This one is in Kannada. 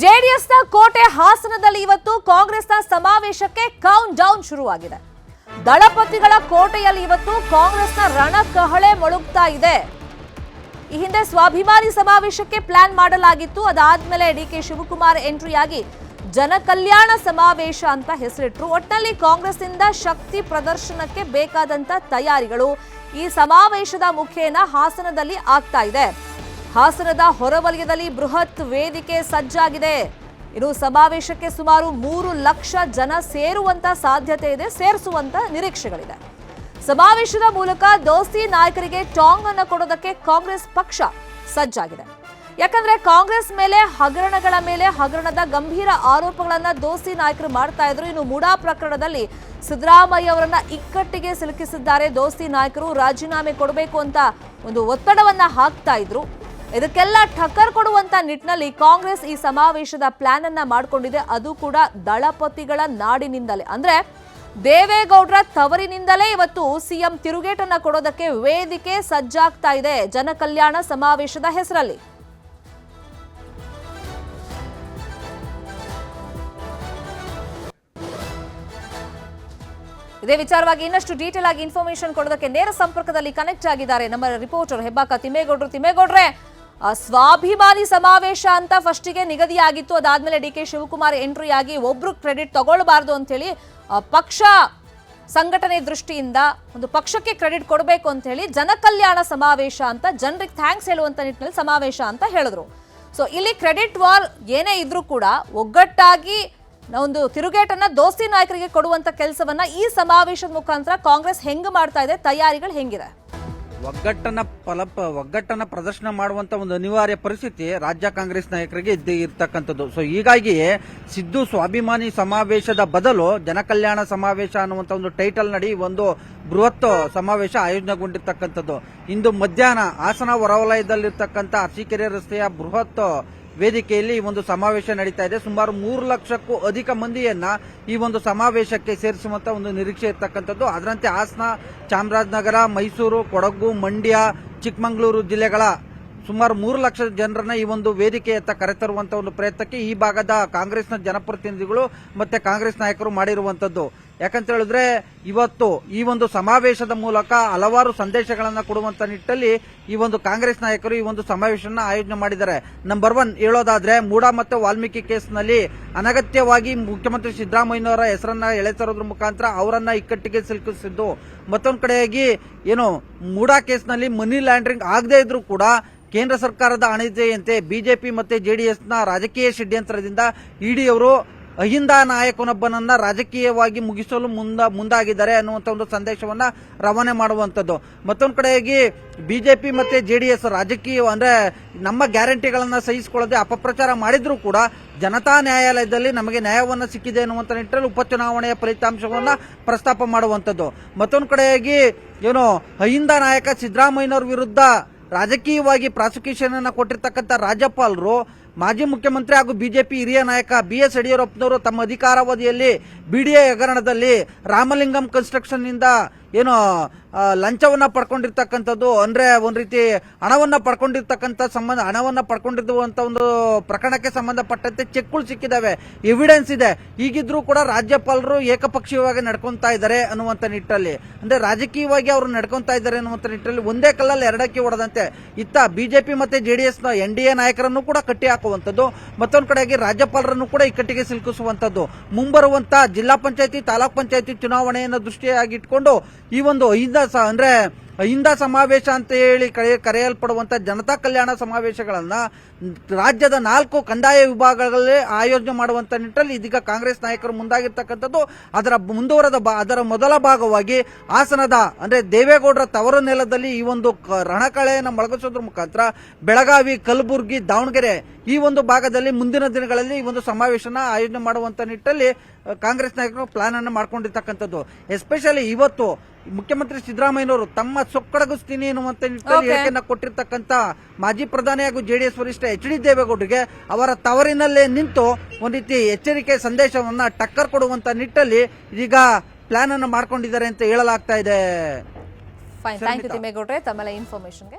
ಜೆಡಿಎಸ್ನ ಕೋಟೆ ಹಾಸನದಲ್ಲಿ ಇವತ್ತು ಕಾಂಗ್ರೆಸ್ನ ಸಮಾವೇಶಕ್ಕೆ ಕೌಂಟ್ ಡೌನ್ ಶುರುವಾಗಿದೆ. ದಳಪತಿಗಳ ಕೋಟೆಯಲ್ಲಿ ಇವತ್ತು ಕಾಂಗ್ರೆಸ್ನ ರಣಕಹಳೆ ಮೊಳುಗ್ತಾ ಇದೆ. ಈ ಹಿಂದೆ ಸ್ವಾಭಿಮಾನಿ ಸಮಾವೇಶಕ್ಕೆ ಪ್ಲಾನ್ ಮಾಡಲಾಗಿತ್ತು. ಅದಾದ್ಮೇಲೆ ಡಿ ಕೆ ಶಿವಕುಮಾರ್ ಎಂಟ್ರಿಯಾಗಿ ಜನಕಲ್ಯಾಣ ಸಮಾವೇಶ ಅಂತ ಹೆಸರಿಟ್ರು. ಒಟ್ಟಿನಲ್ಲಿ ಕಾಂಗ್ರೆಸ್ನಿಂದ ಶಕ್ತಿ ಪ್ರದರ್ಶನಕ್ಕೆ ಬೇಕಾದಂತ ತಯಾರಿಗಳು ಈ ಸಮಾವೇಶದ ಮುಖೇನ ಹಾಸನದಲ್ಲಿ ಆಗ್ತಾ ಇದೆ. ಹಾಸನದ ಹೊರವಲಯದಲ್ಲಿ ಬೃಹತ್ ವೇದಿಕೆ ಸಜ್ಜಾಗಿದೆ. ಇನ್ನು ಸಮಾವೇಶಕ್ಕೆ ಸುಮಾರು ಮೂರು ಲಕ್ಷ ಜನ ಸೇರುವಂತ ಸಾಧ್ಯತೆ ಇದೆ, ಸೇರಿಸುವಂತ ನಿರೀಕ್ಷೆಗಳಿದೆ. ಸಮಾವೇಶದ ಮೂಲಕ ದೋಸ್ತಿ ನಾಯಕರಿಗೆ ಟಾಂಗ್ ಅನ್ನು ಕೊಡೋದಕ್ಕೆ ಕಾಂಗ್ರೆಸ್ ಪಕ್ಷ ಸಜ್ಜಾಗಿದೆ. ಯಾಕಂದ್ರೆ ಕಾಂಗ್ರೆಸ್ ಮೇಲೆ ಹಗರಣಗಳ ಮೇಲೆ ಹಗರಣದ ಗಂಭೀರ ಆರೋಪಗಳನ್ನ ದೋಸ್ತಿ ನಾಯಕರು ಮಾಡ್ತಾ ಇದ್ರು. ಇನ್ನು ಮುಡಾ ಪ್ರಕರಣದಲ್ಲಿ ಸಿದ್ದರಾಮಯ್ಯ ಅವರನ್ನ ಇಕ್ಕಟ್ಟಿಗೆ ಸಿಲುಕಿಸಿದ್ದಾರೆ ದೋಸ್ತಿ ನಾಯಕರು. ರಾಜೀನಾಮೆ ಕೊಡಬೇಕು ಅಂತ ಒಂದು ಒತ್ತಡವನ್ನ ಹಾಕ್ತಾ ಇದ್ರು. ಇದಕ್ಕೆಲ್ಲ ಠಕ್ಕರ್ ಕೊಡುವಂತ ನಿಟ್ಟಿನಲ್ಲಿ ಕಾಂಗ್ರೆಸ್ ಈ ಸಮಾವೇಶದ ಪ್ಲಾನ್ ಅನ್ನ ಮಾಡಿಕೊಂಡಿದೆ. ಅದು ಕೂಡ ದಳಪತಿಗಳ ನಾಡಿನಿಂದಲೇ. ಅಂದ್ರೆ ದೇವೇಗೌಡರ ತವರಿನಿಂದಲೇ ಇವತ್ತು ಸಿಎಂ ತಿರುಗೇಟನ್ನ ಕೊಡೋದಕ್ಕೆ ವೇದಿಕೆ ಸಜ್ಜಾಗ್ತಾ ಇದೆ ಜನಕಲ್ಯಾಣ ಸಮಾವೇಶದ ಹೆಸರಲ್ಲಿ. ಇದೇ ವಿಚಾರವಾಗಿ ಇನ್ನಷ್ಟು ಡೀಟೇಲ್ ಆಗಿ ಇನ್ಫಾರ್ಮೇಶನ್ ಕೊಡೋದಕ್ಕೆ ನೇರ ಸಂಪರ್ಕದಲ್ಲಿ ಕನೆಕ್ಟ್ ಆಗಿದ್ದಾರೆ ನಮ್ಮ ರಿಪೋರ್ಟರ್ ಹೆಬ್ಬಾಕ ತಿಮ್ಮೇಗೌಡರು. ತಿಮ್ಮೇಗೌಡ್ರೆ ಸ್ವಾಭಿಮಾನಿ ಸಮಾವೇಶ ಅಂತ ಫಸ್ಟಿಗೆ ನಿಗದಿಯಾಗಿತ್ತು. ಅದಾದ್ಮೇಲೆ ಡಿ ಕೆ ಶಿವಕುಮಾರ್ ಎಂಟ್ರಿ ಆಗಿ ಒಬ್ರು ಕ್ರೆಡಿಟ್ ತಗೊಳ್ಬಾರ್ದು ಆ, ಪಕ್ಷ ಸಂಘಟನೆ ದೃಷ್ಟಿಯಿಂದ ಒಂದು ಪಕ್ಷಕ್ಕೆ ಕ್ರೆಡಿಟ್ ಕೊಡಬೇಕು ಅಂತ ಹೇಳಿ ಜನಕಲ್ಯಾಣ ಸಮಾವೇಶ ಅಂತ ಜನರಿಗೆ ಥ್ಯಾಂಕ್ಸ್ ಹೇಳುವಂತ ನಿಟ್ಟಿನಲ್ಲಿ ಸಮಾವೇಶ ಅಂತ ಹೇಳಿದ್ರು. ಸೊ ಇಲ್ಲಿ ಕ್ರೆಡಿಟ್ ವಾರ್ ಏನೇ ಇದ್ರೂ ಕೂಡ ಒಗ್ಗಟ್ಟಾಗಿ ಒಂದು ತಿರುಗೇಟನ್ನ ದೋಸ್ತಿ ನಾಯಕರಿಗೆ ಕೊಡುವಂತ ಕೆಲಸವನ್ನ ಈ ಸಮಾವೇಶದ ಮುಖಾಂತರ ಕಾಂಗ್ರೆಸ್ ಹೆಂಗ್ ಮಾಡ್ತಾ ಇದೆ ತಯಾರಿಗಳು ಹೆಂಗಿದೆ? ಒಗ್ಗಟ್ಟನ್ನ ಫಲಪ ಒಗ್ಗಟ್ಟನ ಪ್ರದರ್ಶನ ಮಾಡುವಂತ ಒಂದು ಅನಿವಾರ್ಯ ಪರಿಸ್ಥಿತಿ ರಾಜ್ಯ ಕಾಂಗ್ರೆಸ್ ನಾಯಕರಿಗೆ ಇದ್ದೇ ಇರ್ತಕ್ಕಂಥದ್ದು. ಸೊ ಹೀಗಾಗಿ ಸಿದ್ದು ಸ್ವಾಭಿಮಾನಿ ಸಮಾವೇಶದ ಬದಲು ಜನಕಲ್ಯಾಣ ಸಮಾವೇಶ ಅನ್ನುವಂತ ಒಂದು ಟೈಟಲ್ ನಡಿ ಒಂದು ಬೃಹತ್ ಸಮಾವೇಶ ಆಯೋಜನೆಗೊಂಡಿರ್ತಕ್ಕಂಥದ್ದು. ಇಂದು ಮಧ್ಯಾಹ್ನ ಹಾಸನ ಹೊರವಲಯದಲ್ಲಿರ್ತಕ್ಕಂಥ ಅರಸೀಕೆರೆ ರಸ್ತೆಯ ಬೃಹತ್ ವೇದಿಕೆಯಲ್ಲಿ ಈ ಒಂದು ಸಮಾವೇಶ ನಡೀತಾ ಇದೆ. ಸುಮಾರು ಮೂರು ಲಕ್ಷಕ್ಕೂ ಅಧಿಕ ಮಂದಿಯನ್ನ ಈ ಒಂದು ಸಮಾವೇಶಕ್ಕೆ ಸೇರಿಸುವಂತ ಒಂದು ನಿರೀಕ್ಷೆ ಇರ್ತಕ್ಕಂಥದ್ದು. ಅದರಂತೆ ಹಾಸನ, ಚಾಮರಾಜನಗರ, ಮೈಸೂರು, ಕೊಡಗು, ಮಂಡ್ಯ, ಚಿಕ್ಕಮಗಳೂರು ಜಿಲ್ಲೆಗಳ ಸುಮಾರು ಮೂರು ಲಕ್ಷ ಜನರನ್ನ ಈ ಒಂದು ವೇದಿಕೆಯತ್ತ ಕರೆತರುವಂತಹ ಒಂದು ಪ್ರಯತ್ನಕ್ಕೆ ಈ ಭಾಗದ ಕಾಂಗ್ರೆಸ್ನ ಜನಪ್ರತಿನಿಧಿಗಳು ಮತ್ತೆ ಕಾಂಗ್ರೆಸ್ ನಾಯಕರು ಮಾಡಿರುವಂತದ್ದು. ಯಾಕಂತ ಹೇಳಿದ್ರೆ ಇವತ್ತು ಈ ಒಂದು ಸಮಾವೇಶದ ಮೂಲಕ ಹಲವಾರು ಸಂದೇಶಗಳನ್ನು ಕೊಡುವಂತ ನಿಟ್ಟಲ್ಲಿ ಈ ಒಂದು ಕಾಂಗ್ರೆಸ್ ನಾಯಕರು ಈ ಒಂದು ಸಮಾವೇಶನ ಆಯೋಜನೆ ಮಾಡಿದ್ದಾರೆ. ನಂಬರ್ ಒನ್ ಹೇಳೋದಾದ್ರೆ ಮೂಡ ಮತ್ತು ವಾಲ್ಮೀಕಿ ಕೇಸ್ನಲ್ಲಿ ಅನಗತ್ಯವಾಗಿ ಮುಖ್ಯಮಂತ್ರಿ ಸಿದ್ದರಾಮಯ್ಯನವರ ಹೆಸರನ್ನ ಎಳೆತರೋದ್ರ ಮುಖಾಂತರ ಅವರನ್ನ ಇಕ್ಕಟ್ಟಿಗೆ ಸಿಲುಕಿಸಿದ್ದು. ಮತ್ತೊಂದು ಕಡೆಯಾಗಿ ಏನು ಮೂಡಾ ಕೇಸ್ನಲ್ಲಿ ಮನಿ ಲ್ಯಾಂಡ್ರಿಂಗ್ ಆಗದೇ ಇದ್ರೂ ಕೂಡ ಕೇಂದ್ರ ಸರ್ಕಾರದ ಅಣಿತೆಯಂತೆ ಬಿಜೆಪಿ ಮತ್ತೆ ಜೆಡಿಎಸ್ನ ರಾಜಕೀಯ ಷಡ್ಯಂತ್ರದಿಂದ ಇಡಿ ಅವರು ಅಹಿಂದ ನಾಯಕನೊಬ್ಬನನ್ನ ರಾಜಕೀಯವಾಗಿ ಮುಗಿಸಲು ಮುಂದ ಮುಂದಾಗಿದ್ದಾರೆ ಅನ್ನುವಂಥ ಒಂದು ಸಂದೇಶವನ್ನ ರವಾನೆ ಮಾಡುವಂತದ್ದು ಮತ್ತೊಂದು ಕಡೆಯಾಗಿ ಬಿಜೆಪಿ ಮತ್ತೆ ಜೆಡಿಎಸ್ ರಾಜಕೀಯ ಅಂದ್ರೆ ನಮ್ಮ ಗ್ಯಾರಂಟಿಗಳನ್ನ ಸಹಿಸಿಕೊಳ್ಳದೆ ಅಪಪ್ರಚಾರ ಮಾಡಿದ್ರೂ ಕೂಡ ಜನತಾ ನ್ಯಾಯಾಲಯದಲ್ಲಿ ನಮಗೆ ನ್ಯಾಯವನ್ನ ಸಿಕ್ಕಿದೆ ಅನ್ನುವಂತ ನಿಟ್ಟಿನಲ್ಲಿ ಉಪಚುನಾವಣೆಯ ಫಲಿತಾಂಶವನ್ನ ಪ್ರಸ್ತಾಪ ಮಾಡುವಂತದ್ದು ಮತ್ತೊಂದು ಕಡೆಯಾಗಿ ಏನು ಅಹಿಂದ ನಾಯಕ ಸಿದ್ದರಾಮಯ್ಯನವ್ರ ವಿರುದ್ಧ ರಾಜಕೀಯವಾಗಿ ಪ್ರಾಸಿಕ್ಯೂಷನ್ ಅನ್ನ ಕೊಟ್ಟಿರ್ತಕ್ಕಂಥ ರಾಜ್ಯಪಾಲರು ಮಾಜಿ ಮುಖ್ಯಮಂತ್ರಿ ಹಾಗೂ ಬಿಜೆಪಿ ಹಿರಿಯ ನಾಯಕ ಬಿ ಎಸ್ ಯಡಿಯೂರಪ್ಪನವರು ತಮ್ಮ ಅಧಿಕಾರಾವಧಿಯಲ್ಲಿ ಬಿಡಿಎ ಹಗರಣದಲ್ಲಿ ರಾಮಲಿಂಗಂ ಕನ್ಸ್ಟ್ರಕ್ಷನ್ನಿಂದ ಏನು ಲಂಚವನ್ನು ಪಡ್ಕೊಂಡಿರ್ತಕ್ಕಂಥದ್ದು, ಅಂದ್ರೆ ಒಂದು ರೀತಿ ಹಣವನ್ನ ಪಡ್ಕೊಂಡಿರ್ತಕ್ಕಂಥ ಸಂಬಂಧ, ಹಣವನ್ನ ಪಡ್ಕೊಂಡಿರುವಂಥ ಒಂದು ಪ್ರಕರಣಕ್ಕೆ ಸಂಬಂಧಪಟ್ಟಂತೆ ಚೆಕ್ಗಳು ಸಿಕ್ಕಿದಾವೆ ಎವಿಡೆನ್ಸ್ ಇದೆ. ಈಗಿದ್ರೂ ಕೂಡ ರಾಜ್ಯಪಾಲರು ಏಕಪಕ್ಷೀಯವಾಗಿ ನಡ್ಕೊತಾ ಇದ್ದಾರೆ ಅನ್ನುವಂತ ನಿಟ್ಟಲ್ಲಿ. ಅಂದ್ರೆ ರಾಜಕೀಯವಾಗಿ ಅವರು ನಡ್ಕೊತಾ ಇದ್ದಾರೆ ಅನ್ನುವಂತ ನಿಟ್ಟಲ್ಲಿ ಒಂದೇ ಕಲ್ಲಲ್ಲಿ ಎರಡಕ್ಕೆ ಹೊಡೆದಂತೆ ಇತ್ತ ಬಿಜೆಪಿ ಮತ್ತೆ ಡಿ ನ ಎನ್ ಡಿ ಎ ನಾಯಕರನ್ನು ಕೂಡ ಕಟ್ಟಿ ಹಾಕುವಂತದ್ದು ಮತ್ತೊಂದು ಕಡೆಯಾಗಿ ರಾಜ್ಯಪಾಲರನ್ನು ಕೂಡ ಇಕ್ಕಟ್ಟಿಗೆ ಸಿಲುಕಿಸುವಂತದ್ದು ಮುಂಬರುವಂತ ಜಿಲ್ಲಾ ಪಂಚಾಯತಿ, ತಾಲೂಕ್ ಪಂಚಾಯತಿ ಚುನಾವಣೆಯನ್ನು ದೃಷ್ಟಿಯಾಗಿಟ್ಕೊಂಡು ಈ ಒಂದು ಸ- ಅಂದ್ರೆ ಅಹಿಂದ ಸಮಾವೇಶ ಅಂತ ಹೇಳಿ ಕರೆ, ಕರೆಯಲ್ಪಡುವಂತ ಜನತಾ ಕಲ್ಯಾಣ ಸಮಾವೇಶಗಳನ್ನ ರಾಜ್ಯದ ನಾಲ್ಕು ಕಂದಾಯ ವಿಭಾಗಗಳಲ್ಲಿ ಆಯೋಜನೆ ಮಾಡುವಂತ ನಿಟ್ಟಲ್ಲಿ ಇದೀಗ ಕಾಂಗ್ರೆಸ್ ನಾಯಕರು ಮುಂದಾಗಿರ್ತಕ್ಕಂಥದ್ದು. ಅದರ ಮುಂದುವರೆದ ಅದರ ಮೊದಲ ಭಾಗವಾಗಿ ಹಾಸನದ, ಅಂದ್ರೆ ದೇವೇಗೌಡರ ತವರು ನೆಲದಲ್ಲಿ ಈ ಒಂದು ರಣಕಳೆಯನ್ನು ಮೊಳಗಿಸೋದ್ರ ಮುಖಾಂತರ ಬೆಳಗಾವಿ, ಕಲಬುರಗಿ, ದಾವಣಗೆರೆ ಈ ಒಂದು ಭಾಗದಲ್ಲಿ ಮುಂದಿನ ದಿನಗಳಲ್ಲಿ ಈ ಒಂದು ಸಮಾವೇಶನ ಆಯೋಜನೆ ಮಾಡುವಂತ ನಿಟ್ಟಲ್ಲಿ ಕಾಂಗ್ರೆಸ್ ನಾಯಕರು ಪ್ಲಾನ್ ಅನ್ನು ಮಾಡ್ಕೊಂಡಿರ್ತಕ್ಕಂಥದ್ದು. ಎಸ್ಪೆಷಲಿ ಇವತ್ತು ಮುಖ್ಯಮಂತ್ರಿ ಸಿದ್ದರಾಮಯ್ಯನವರು ತಮ್ಮ ಸೊಕ್ಕಡಗಿಸ್ತೀನಿ ಎನ್ನುವಂತ ನಿಟ್ಟಲ್ಲಿ Okay. ಹೇಳಿಕೆಯನ್ನ ಕೊಟ್ಟಿರ್ತಕ್ಕಂತ ಮಾಜಿ ಪ್ರಧಾನಿ ಹಾಗೂ ಜೆಡಿಎಸ್ ವರಿಷ್ಠ ಎಚ್ ಡಿ ದೇವೇಗೌಡರಿಗೆ ಅವರ ತವರಿನಲ್ಲೇ ನಿಂತು ಒಂದ್ ರೀತಿ ಎಚ್ಚರಿಕೆ ಸಂದೇಶವನ್ನ ಟಕ್ಕರ್ ಕೊಡುವಂತ ನಿಟ್ಟಲ್ಲಿ ಇದೀಗ ಪ್ಲಾನ್ ಅನ್ನು ಮಾಡ್ಕೊಂಡಿದ್ದಾರೆ ಅಂತ ಹೇಳಲಾಗ್ತಾ ಇದೆ. ತಿಮ್ಮೇಗೌಡ್ರೆ. ತಮ್ಮೆಲ್ಲ ಇನ್ಫಾರ್ಮೇಶನ್ಗೆ